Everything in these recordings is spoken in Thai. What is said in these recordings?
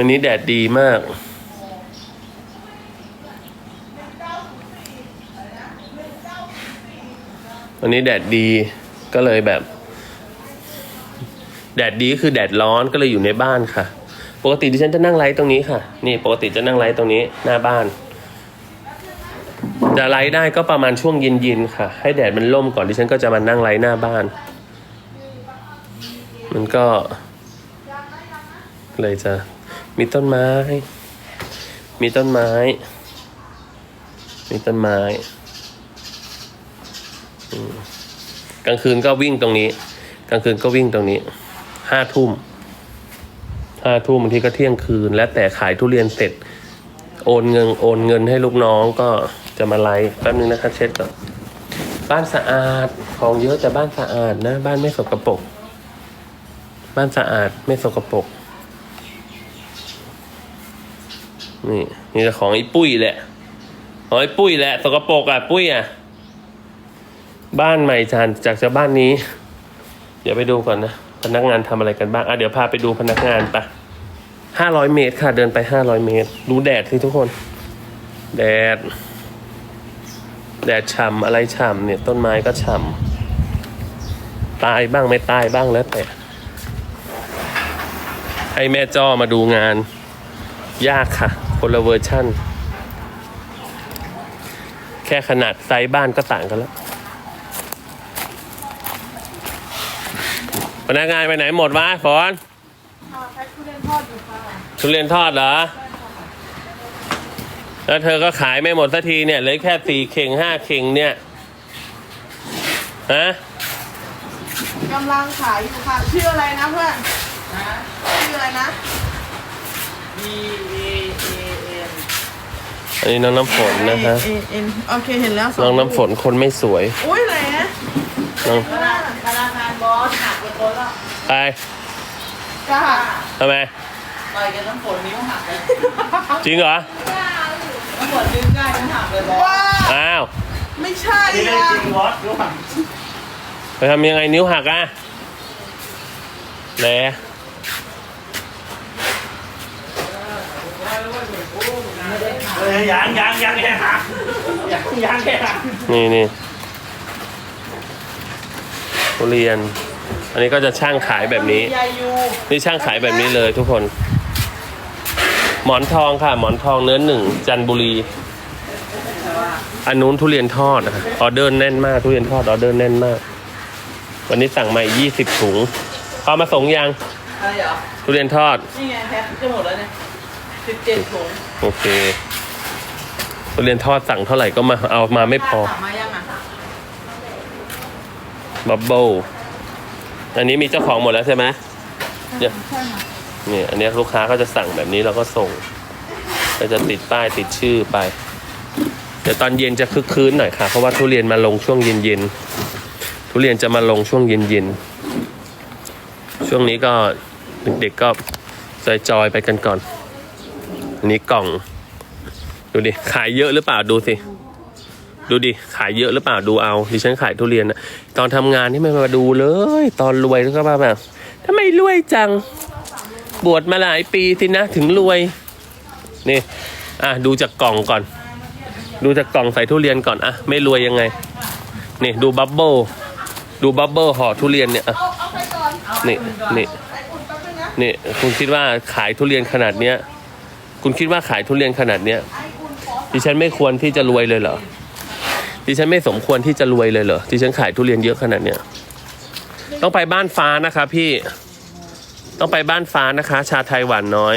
วันนี้แดดดีมาก วันนี้แดดดีก็เลยแบบ แดดดีก็คือแดดร้อนก็เลยอยู่ในบ้านค่ะ ปกติดิฉันจะนั่งไลฟ์ตรงนี้ค่ะ นี่ปกติจะนั่งไลฟ์ตรงนี้หน้าบ้าน จะไลฟ์ได้ก็ประมาณช่วงเย็นๆค่ะ ให้แดดมันล่มก่อนดิฉันก็จะมานั่งไลฟ์หน้าบ้าน มันก็เลยจะ มีต้นไม้ มีต้นไม้ มีต้นไม้อืมกลางคืนก็วิ่งตรงนี้ กลางคืนก็วิ่งตรงนี้ห้าทุ่มห้าทุ่มบางทีก็เที่ยงคืน แล้วแต่ขายทุเรียนเสร็จ โอนเงินโอนเงินให้ลูกน้องก็จะมาไลฟ์แป๊บนึงนะคะเช็ดก่อนบ้านสะอาดของเยอะแต่บ้านสะอาดนะ บ้านไม่สกปรกบ้านสะอาดไม่สกปรก นี่นี่จะของไอ้ปุ้ยแหละของไอ้ปุ้ยแหละสกปรกอะปุ้ยอะ บ้านใหม่จานจากจากบ้านนี้ เดี๋ยวไปดูก่อนนะพนักงานทำอะไรกันบ้างอะเดี๋ยวพาไปดูพนักงานปะห้าร้อยเมตรค่ะเดินไปห้าร้อยเมตร ดูแดดสิทุกคน แดด แดดฉ่ำอะไรฉ่ำเนี่ยต้นไม้ก็ฉ่ำตายบ้างไม่ตายบ้างแล้วแต่ให้แม่จ้อมาดูงาน ยากค่ะ คนละเวอร์ชั่น แค่ขนาดไซส์บ้านก็ต่างกันแล้ว พนักงานไปไหนหมดวะฝนค่ะแพ็คทุเรียนทอดอยู่ค่ะทุเรียนทอดเหรอ แล้วเธอก็ขายไม่หมดสักทีเนี่ยเหลือแค่สี่เข่งห้าเข่งเนี่ย ฮะกำลังขายอยู่ค่ะ ชื่ออะไรนะเพื่อน ชื่ออะไรนะ B A A N อันนี้น้องน้ำฝนนะคะเอเอ็นโอเคเห็นแล้วสน้องน้ำฝนคนไม่สวยอุ้ยอะไรนะน้องธนาธนาคารบอสหักไปคนละไปจ้าทำไมต่อยกับน้ำฝนนิ้วหักเลยจริงเหรอ น้ำฝนดึงได้นิ้วหักเลยบอสว้าอ้าวไม่ใช่นี่เรื่องอะจริงบอสนิ้วหักไปทำยังไงนิ้วหักอะแหละ เอ้ยยังยังยังแค่หักยังยังแค่หักนี่นี่ทุเรียน อันนี้ก็จะช่างขายแบบนี้ยายูนี่ช่างขายแบบนี้เลยทุกคน หมอนทองค่ะ หมอนทองเนื้อหนึ่งจันทบุรี อันนู้นทุเรียนทอดนะคะออเดอร์แน่นมาก ทุเรียนทอดออเดอร์แน่นมาก วันนี้สั่งมายี่สิบถุงเอามาส่งยัง อะไรเหรอ ทุเรียนทอด นี่ไงแพ็คจะหมดแล้วเนี่ย สิบเจ็ดถุงโอเคทุเรียนทอดสั่งเท่าไหร่ก็มาเอามาไม่พอถามมายังอะบับเบิลอันนี้มีเจ้าของหมดแล้วใช่ไหมเนี่ยใช่ค่ะนี่อันเนี้ยลูกค้าก็จะสั่งแบบนี้เราก็ส่งก็จะติดป้ายติดชื่อไปเดี๋ยวตอนเย็นจะคึกคืนหน่อยค่ะ เพราะว่าทุเรียนมาลงช่วงเย็นเย็นๆทุเรียนจะมาลงช่วงเย็นเย็นๆช่วงนี้ก็เด็กๆก็จอยๆไปกันก่อน อันนี้กล่อง ดูดิ ขายเยอะหรือเปล่าดูสิ ดูดิ ขายเยอะหรือเปล่าดูเอา ดิฉันขายทุเรียนนะตอนทำงานที่ไม่มาดูเลย ตอนรวยแล้วก็มาแบบทำไมรวยจัง บวชมาหลายปีสินะถึงรวย นี่ อะดูจากกล่องก่อน ดูจากกล่องใส่ทุเรียนก่อนอะไม่รวยยังไง นี่ดูบับเบิลดูบับเบิลห่อทุเรียนเนี่ยอะนี่นี่นี่คุณคิดว่าขายทุเรียนขนาดเนี้ย คุณคิดว่าขายทุเรียนขนาดเนี้ยดิฉันไม่ควรที่จะรวยเลยเหรอดิฉันไม่สมควรที่จะรวยเลยเหรอดิฉันขายทุเรียนเยอะขนาดเนี้ยต้องไปบ้านฟ้านะคะ พี่ต้องไปบ้านฟ้านะคะ ชาไทยหวานน้อย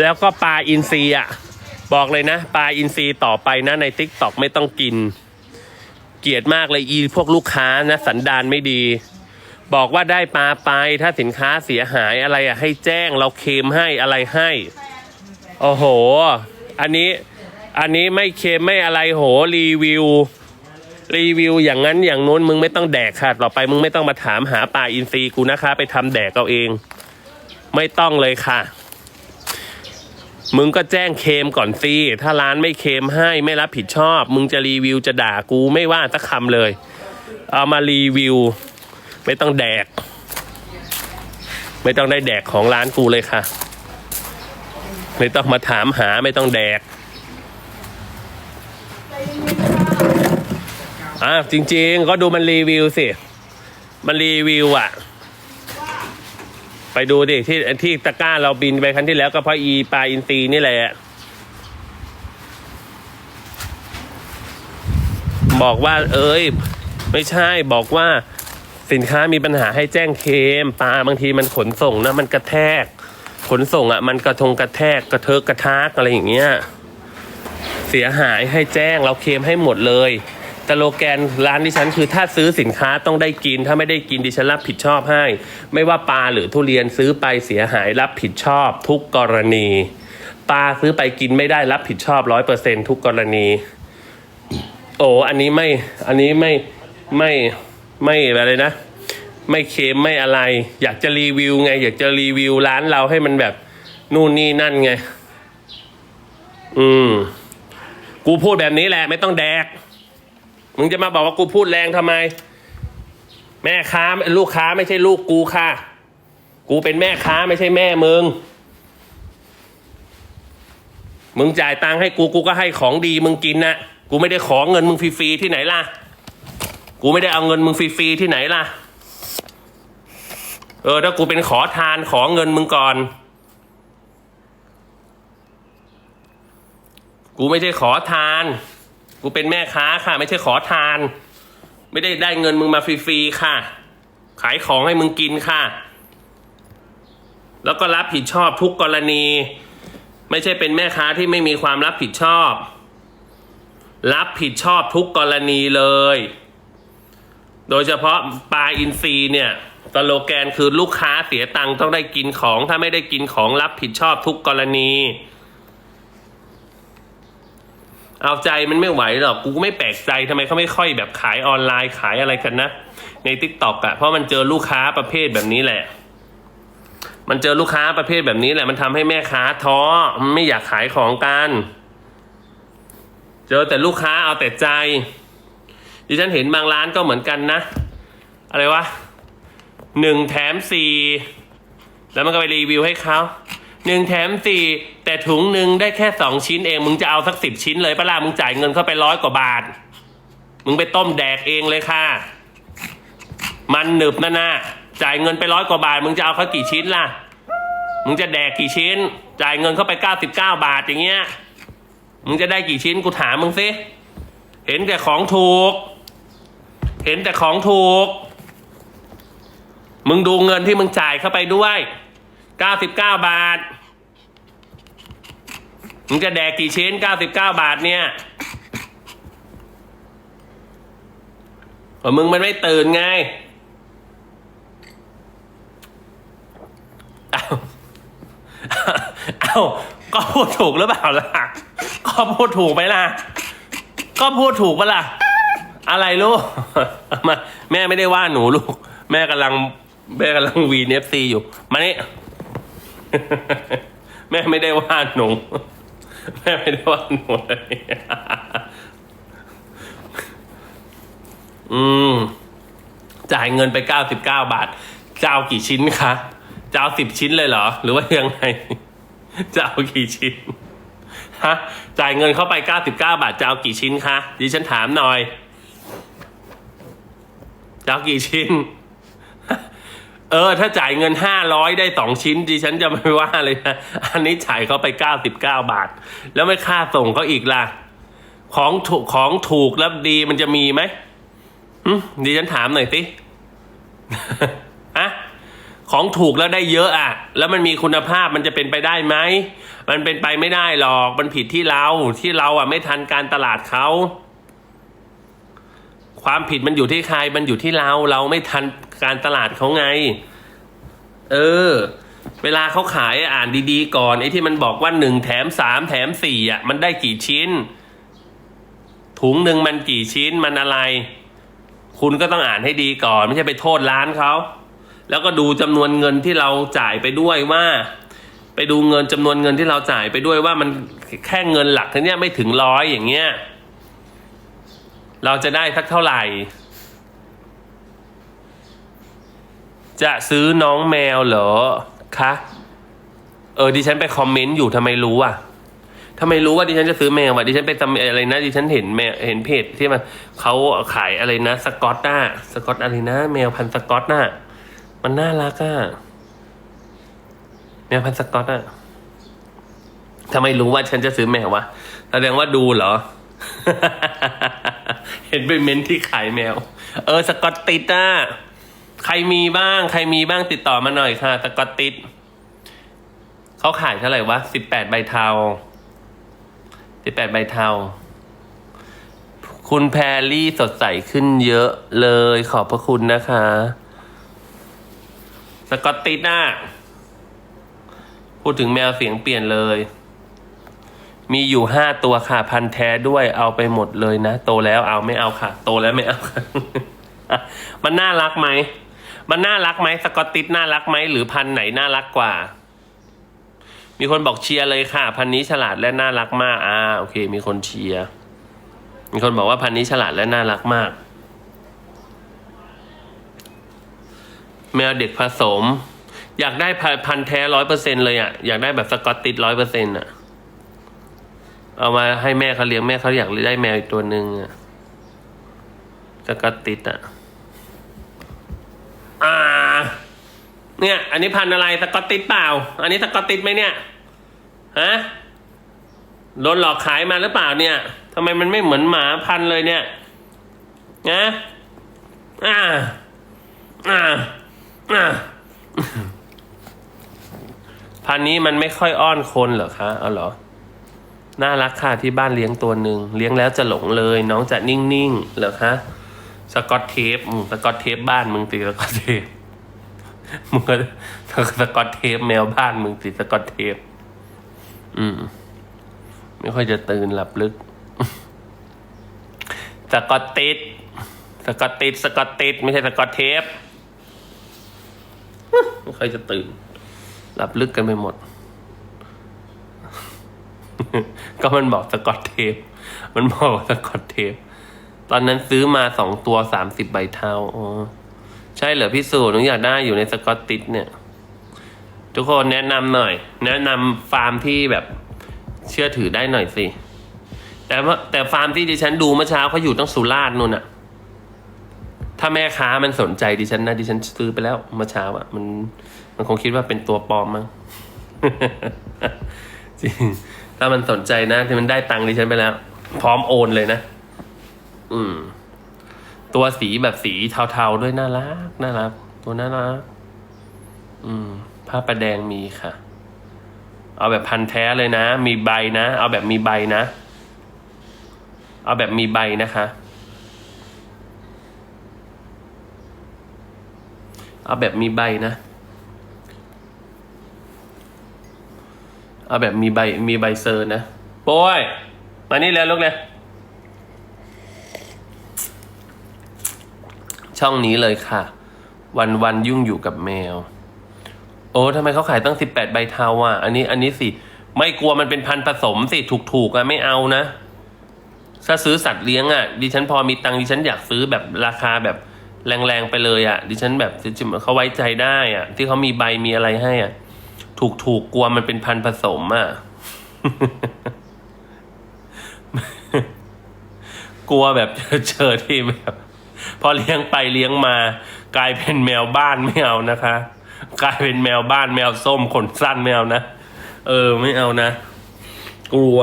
แล้วก็ปลาอินทรีอะ บอกเลยนะ ปลาอินทรีต่อไปนะในทิกต็อกไม่ต้องกิน เกลียดมากเลยอีพวกลูกค้านะ สันดานไม่ดี บอกว่าได้ปลาไปถ้าสินค้าเสียหายอะไรอะให้แจ้งเราเคลมให้อะไรให้ โอ้โห อันนี้อันนี้ไม่เคมไม่อะไรโหรีวิว รีวิวอย่างนั้นอย่างนู้นมึงไม่ต้องแดกค่ะต่อไปมึงไม่ต้องมาถามหาปลาอินทรีกูนะคะ ไปทำแดกเอาเอง ไม่ต้องเลยค่ะ มึงก็แจ้งเคมก่อนสิถ้าร้านไม่เคมให้ไม่รับผิดชอบ มึงจะรีวิวจะด่ากูไม่ว่าสักคำเลย เอามารีวิว ไม่ต้องแดก ไม่ต้องได้แดกของร้านกูเลยค่ะ ไม่ต้องมาถามหาไม่ต้องแดกอะอะจริง ๆ ก็ดูมันรีวิวสิ มันรีวิวอะ ไปดูดิที่ที่ตะกร้าเราบินไปครั้งที่แล้วก็เพราะอีปลาอินทรีนี่แหละบอกว่า เอ้ย ไม่ใช่บอกว่า สินค้ามีปัญหาให้แจ้งเคมปลาบางทีมันขนส่งนะมันกระแทก ขนส่งอะ มันกระทงกระแทกกระเทอะกระทากอะไรอย่างเงี้ยเสียหายให้แจ้งเราเคมให้หมดเลยสโลแกนร้านดิฉันคือถ้าซื้อสินค้าต้องได้กิน ถ้าไม่ได้กินดิฉันรับผิดชอบให้ ไม่ว่าปลาหรือทุเรียนซื้อไปเสียหายรับผิดชอบทุกกรณี ปลาซื้อไปกินไม่ได้รับผิดชอบร้อยเปอร์เซ็นทุกกรณี โอ้อันนี้ไม่อันนี้ไม่ไม่ ไม่อะไรนะ ไม่เค็มไม่อะไร อยากจะรีวิวไง อยากจะรีวิวร้านเราให้มันแบบนู่นนี่นั่นไง อืม กูพูดแบบนี้แหละ ไม่ต้องแดก มึงจะมาบอกว่ากูพูดแรงทำไม แม่ค้าลูกค้าไม่ใช่ลูกกูค่ะ กูเป็นแม่ค้าไม่ใช่แม่มึงมึงจ่ายตังค์ให้กูกูก็ให้ของดีมึงกินนะกูไม่ได้ขอเงินมึงฟรีๆที่ไหนล่ะ กูไม่ได้เอาเงินมึงฟรีๆที่ไหนล่ะ เออถ้ากูเป็นขอทานขอเงินมึงก่อน กูไม่ใช่ขอทาน กูเป็นแม่ค้าค่ะ ไม่ใช่ขอทาน ไม่ได้ได้เงินมึงมาฟรีๆค่ะ ขายของให้มึงกินค่ะ แล้วก็รับผิดชอบทุกกรณี ไม่ใช่เป็นแม่ค้าที่ไม่มีความรับผิดชอบ รับผิดชอบทุกกรณีเลย โดยเฉพาะปลาอินทรีเนี่ยสโลแกนคือลูกค้าเสียตังค์ต้องได้กินของ ถ้าไม่ได้กินของรับผิดชอบทุกกรณี เอาใจมันไม่ไหวหรอกกูไม่แปลกใจทำไมเขาไม่ค่อยแบบขายออนไลน์ขายอะไรกันนะ ในทิกตอกอะเพราะมันเจอลูกค้าประเภทแบบนี้แหละ มันเจอลูกค้าประเภทแบบนี้แหละ มันทำให้แม่ค้าท้อไม่อยากขายของกัน เจอแต่ลูกค้าเอาแต่ใจ ดิฉันเห็นบางร้านก็เหมือนกันนะ อะไรวะหนึ่งแถมสี่แล้วมันก็ไปรีวิวให้เขาหนึ่งแถมสี่แต่ถุงหนึ่งได้แค่สองชิ้นเอง มึงจะเอาสักสิบชิ้นเลยปะล่ะมึงจ่ายเงินเข้าไปร้อยกว่าบาท มึงไปต้มแดกเองเลยค่ะ มันหนึบนะนะจ่ายเงินไปร้อยกว่าบาท มึงจะเอาเขากี่ชิ้นล่ะ มึงจะแดกกี่ชิ้น จ่ายเงินเข้าไปเก้าสิบเก้าบาทอย่างเงี้ย มึงจะได้กี่ชิ้นกูถามมึงสิ เห็นแต่ของถูก เห็นแต่ของถูก มึงดูเงินที่มึงจ่ายเข้าไปด้วยเก้าสิบเก้าบาท มึงจะแดกกี่ชิ้นเก้าสิบเก้าบาทเนี่ยเออมึงมันไม่ตื่นไงเอ้าเอาก็พูดถูกหรือเปล่าล่ะ ก็พูดถูกไหมล่ะ ก็พูดถูกปะล่ะ อะไรลูก มาแม่ไม่ได้ว่าหนูลูก แม่กำลัง แม่กำลังวีเอฟซีอยู่ มานี่ แม่ไม่ได้ว่าหนู แม่ไม่ได้ว่าหนูเลยอืม จ่ายเงินไปเก้าสิบเก้าบาทจะเอากี่ชิ้นคะจะเอาสิบชิ้นเลยเหรอ หรือว่ายังไง จะเอากี่ชิ้น ฮะ จ่ายเงินเข้าไปเก้าสิบเก้าบาทจะเอากี่ชิ้นคะดิฉันถามหน่อย จะกี่ชิ้น เออ ถ้าจ่ายเงินห้าร้อยได้สองชิ้นดิฉันจะไม่ว่าเลยนะ อันนี้จ่ายเขาไปเก้าสิบเก้าบาท แล้วไม่ค่าส่งเขาอีกล่ะ ของถูกของถูกแล้วดีมันจะมีไหมดิฉันถามหน่อยสิอะของถูกแล้วได้เยอะอะ แล้วมันมีคุณภาพมันจะเป็นไปได้ไหม มันเป็นไปไม่ได้หรอก มันผิดที่เรา ที่เราอะไม่ทันการตลาดเขา ความผิดมันอยู่ที่ใคร มันอยู่ที่เรา เราไม่ทันการตลาดเขาไง เออ เวลาเขาขายอ่านดีๆ ก่อนไอ้ที่มันบอกว่าหนึ่งแถมสามแถมสี่อะ มันได้กี่ชิ้น ถุงหนึ่งมันกี่ชิ้นมันอะไร คุณก็ต้องอ่านให้ดีก่อน ไม่ใช่ไปโทษร้านเขา แล้วก็ดูจำนวนเงินที่เราจ่ายไปด้วยว่า ไปดูเงินจำนวนเงินที่เราจ่ายไปด้วยว่ามันแค่เงินหลักเท่านี้ไม่ถึงร้อยอย่างเงี้ย เราจะได้สักเท่าไหร่ จะซื้อน้องแมวเหรอคะเออดิฉันไปคอมเมนต์อยู่ทำไมรู้อะทำไมรู้ว่าดิฉันจะซื้อแมวอะดิฉันไปทำอะไรนะดิฉันเห็นแมวเห็นเพจที่มันเขาขายอะไรนะ สกอตน่าสกอตอะไรนะ แมวพันสกอตน่ะมันน่ารักอะแมวพันสกอตอะทำไมรู้ว่าฉันจะซื้อแมววะแสดงว่าดูเหรอ ห็นไปเม้นที่ขายแมว เออสกอตติดอะใครมีบ้าง ใครมีบ้างติดต่อมาหน่อยค่ะ สกอตติดเขาขายเท่าไหร่วะสิบแปดใบเทาสิบแปดใบเทาคุณแพรลี่สดใสขึ้นเยอะเลยขอบพระคุณนะคะ สกอตติดน่ะพูดถึงแมวเสียงเปลี่ยนเลย มีอยู่ห้าตัวค่ะ พันแท้ด้วยเอาไปหมดเลยนะ โตแล้วเอาไม่เอาค่ะ โตแล้วไม่เอาค่ะมันน่ารักไหม มันน่ารักไหมสกอตติชน่ารักไหมหรือพันไหนน่ารักกว่า มีคนบอกเชียร์เลยค่ะ พันนี้ฉลาดและน่ารักมาก อ่า โอเค มีคนเชียร์มีคนบอกว่าพันนี้ฉลาดและน่ารักมาก แมวเด็กผสม อยากได้พันแท้ร้อยเปอร์เซ็นเลยอะอยากได้แบบสกอตติชร้อยเปอร์เซ็นอะ เอามาให้แม่เขาเลี้ยงแม่เขาอยากได้แมวอีกตัวหนึ่งอะสกอตติชอะอ่า เนี่ย อันนี้พันอะไรสกอตติชเปล่า อันนี้สกอตติชไหมเนี่ยฮะโดนหลอกขายมาหรือเปล่าเนี่ยทำไมมันไม่เหมือนหมาพันเลยเนี่ยนะอ่าอ่าอ่าพันนี้มันไม่ค่อยอ้อนคนเหรอคะเอาเหรอ น่ารักค่ะที่บ้านเลี้ยงตัวหนึ่งเลี้ยงแล้วจะหลงเลย น้องจะนิ่งๆเหรอคะสกอตเทปสกอตเทปบ้านมึงติสกอตเทปมึงก็สกอตเทปแมวบ้านมึงติสกอตเทปอืม ไม่ค่อยจะตื่นหลับลึก สกอตติดสกอตติดสกอตติดไม่ใช่สกอตเทปไม่ค่อยจะตื่น หลับลึกกันไปหมด ก็มันบอกสกอตเทป มันบอกว่าสกอตเทป ตอนนั้นซื้อมาสองตัวสามสิบใบเท่าอ๋อใช่เหรอพี่สูหนูอยากได้อยู่ในสกอตติชเนี่ย ทุกคนแนะนำหน่อย แนะนำฟาร์มที่แบบเชื่อถือได้หน่อยสิ แต่ว่าแต่ฟาร์มที่ดิฉันดูเมื่อเช้าเขาอยู่ตั้งสุราษฎร์นู่นอะถ้าแม่ค้ามันสนใจดิฉันนะดิฉันซื้อไปแล้วเมื่อเช้าอะมัน มันคงคิดว่าเป็นตัวปลอมมั้งจริง ถ้ามันสนใจนะที่มันได้ตังค์ดิฉันไปแล้ว พร้อมโอนเลยนะ อืม ตัวสีแบบสีเทาๆด้วยน่ารักน่ารักตัวน่ารักอืม ผ้าประแดงมีค่ะ เอาแบบพันแท้เลยนะ มีใบนะ เอาแบบมีใบนะ เอาแบบมีใบนะคะ เอาแบบมีใบนะ เอาแบบมีใบมีใบเซอร์นะโป้ยมานี่แล้วลูกเลยช่องนี้เลยค่ะ วันวันยุ่งอยู่กับแมว โอ้ทำไมเขาขายตั้งสิบแปดใบเทาอะ อันนี้อันนี้สิ ไม่กลัวมันเป็นพันผสมสิ ถูกๆอะไม่เอานะ ถ้าซื้อสัตว์เลี้ยงอะ ดิฉันพอมีตังค์ดิฉันอยากซื้อแบบราคาแบบแรงๆไปเลยอะ ดิฉันแบบเขาไว้ใจได้อะ ที่เขามีใบมีอะไรให้อะ ถูกๆกลัวมันเป็นพันผสมอะ กลัวแบบเจอที่แบบพอเลี้ยงไปเลี้ยงมา กลายเป็นแมวบ้านไม่เอานะคะ กลายเป็นแมวบ้านแมวส้มขนสั้นไม่เอานะ เออไม่เอานะ กลัว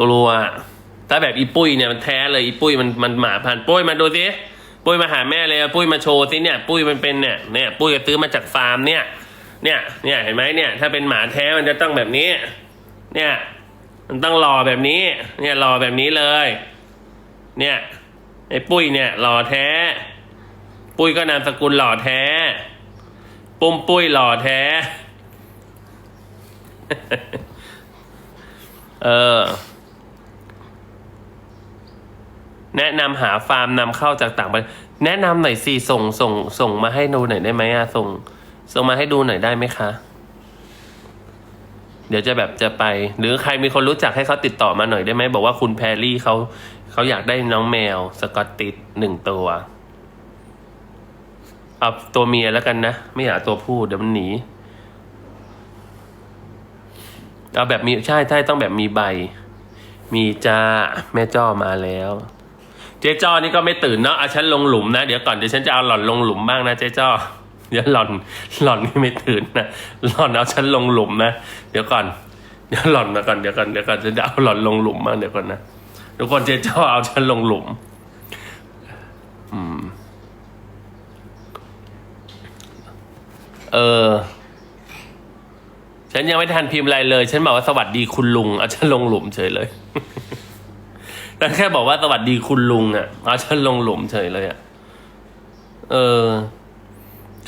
กลัว ถ้าแบบอีปุ้ยเนี่ยมันแท้เลยอีปุ้ยมันมันหมาพันปุ้ยมาดูสิปุ้ยมาหาแม่เลย ปุ้ยมาโชว์สิเนี่ย ปุ้ยมันเป็นเนี่ยเนี่ย ปุ้ยก็ซื้อมาจากฟาร์มเนี่ย เนี่ยเนี่ยเห็นไหมเนี่ย ถ้าเป็นหมาแท้มันจะต้องแบบนี้ เนี่ย มันต้องรอแบบนี้ เนี่ยรอแบบนี้เลย เนี่ยไอ้ปุ้ยเนี่ยหล่อแท้ ปุ้ยก็นามสกุลหล่อแท้ ปุ้มปุ้ยหล่อแท้ เออ แนะนำหาฟาร์มนำเข้าจากต่างประเทศแนะนำหน่อยสิส่งส่ง ส่งมาให้ดูหน่อยได้ไหมอะส่ง ส่งมาให้ดูหน่อยได้ไหมคะ เดี๋ยวจะแบบจะไป หรือใครมีคนรู้จักให้เขาติดต่อมาหน่อยได้ไหมบอกว่าคุณแพรรี่เขาเขาอยากได้น้องแมว สกอตติชหนึ่งตัวเอาตัวเมียแล้วกันนะ ไม่อยากตัวผู้เดี๋ยวมันหนีเอาแบบมีใช่ใช่ต้องแบบมีใบ มีจ้าแม่จ้อมาแล้ว เจ๊จ้อนี่ก็ไม่ตื่นเนาะเอาฉันลงหลุมนะ เดี๋ยวก่อนเดี๋ยวฉันจะเอาหล่อนลงหลุมบ้างนะเจ๊จ้อ เดี๋ยวหล่อนหล่อนนี่ไม่ตื่นนะหล่อนเอาฉันลงหลุมนะเดี๋ยวก่อนเดี๋ยวหล่อนมาก่อนเดี๋ยวก่อนเดี๋ยวก่อนจะเอาหล่อนลงหลุมบ้าเดี๋ยวก่อนนะทุกคนเจ๊จ้อเอาฉันลงหลุม อืม เออ ฉันยังไม่ทันพิมพ์อะไรเลย ฉันบอกว่าสวัสดีคุณลุงเอาฉันลงหลุมเฉยเลยแต่แค่บอกว่าสวัสดีคุณลุงอะเอาฉันลงหลุมเฉยเลยอะ เออ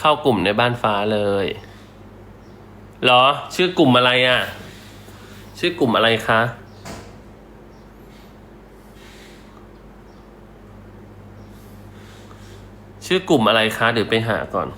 เข้ากลุ่มในบ้านฟ้าเลยหรอ ชื่อกลุ่มอะไรอะ ชื่อกลุ่มอะไรคะ ชื่อกลุ่มอะไรคะ เดี๋ยวไปหาก่อน